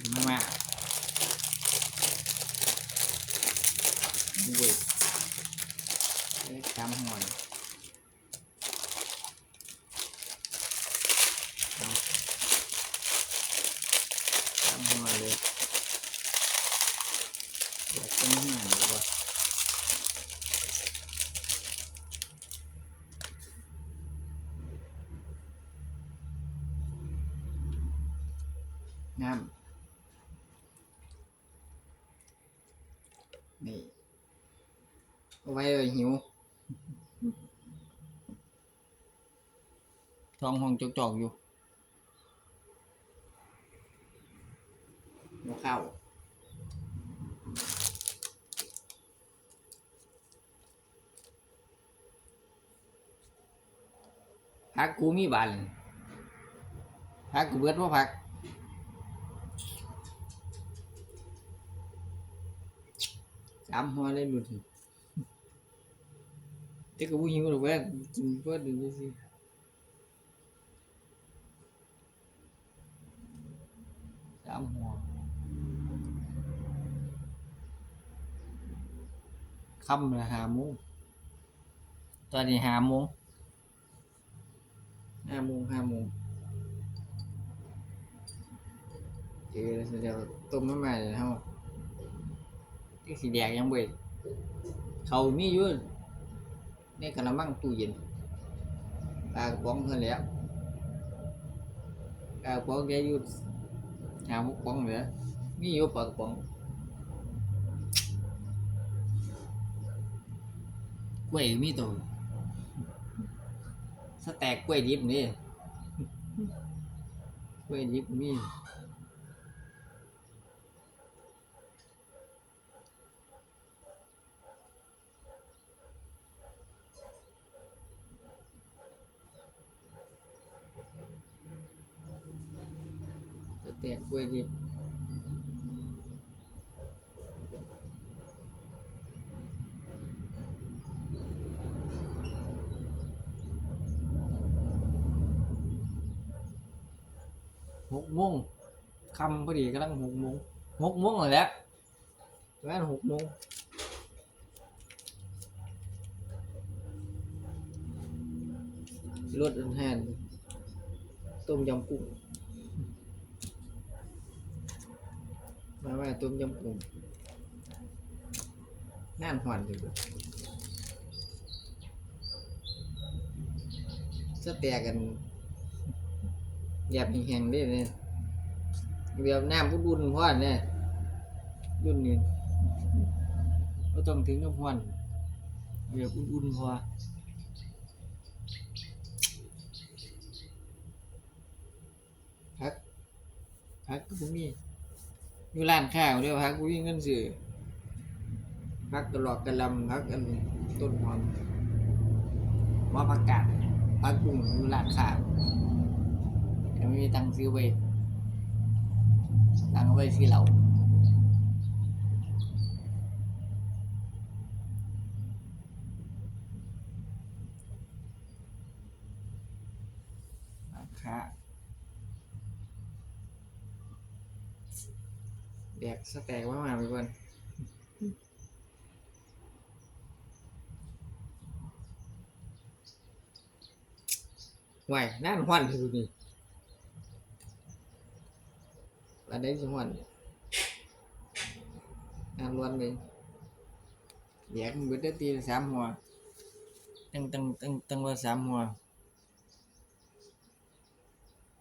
ถึงมากๆเว้ยเอ้ยจำห นี่เอาไว้เลยหิวท้องห้องจอกๆอยู่หัวข้าวพักกูมีบานพักกูเบิดว่าพัก สามหัวเลยหลุดแต่ก็บ่หิวหรอกเว้ยกินเพื่อดูสิสา มหัวค่ำละห้าโมงตอนนี้ห้าโมงห้าโมงห้าโมงเสีแดงยังเว้ยเขามีอยู่ในกระมังตู้เย็นปลากระป๋องเท่านั้นแล้วปลากระป๋องแกอยู่หาหกป๋องเหลือมีอยู่ปลากระป๋องกล้วยมีตัวสแต็กกล้วยดิบนี่กล้วยดิบมี ตกกล้วยดิหกโมงคำพอดีกำลังหกโมงหกโมงเลยแหล้วประมาณหกโมงรสอาหารต้มยำกุ้ง มาว่าต้มยำกุ้งน่านหวานอยู่ด้วยสแต็กกันแบบแห้งๆได้เนี่ยแบบน้ำพุ่นๆพอเนี่ยรุ่นนี้ก็ต้องถึงกับหวานแบบอุ่นๆพอพักพักก็พวกนี้ อยู่ร้านข้าวเดียวพักกูวิ่งเงินซื้อพักตลอดกระลำพักอันต้นหอมว่าผักกาดพักกุ้งอยู่ร้านข้าวยังไม่มีตังค์ซื้อไว้ตังค์เอาไว้ซื้อเหล้าร้านค้า แดกสแต็กว่ามาไปก่อนไหวน่านหวันคือนี่อันนี้สิ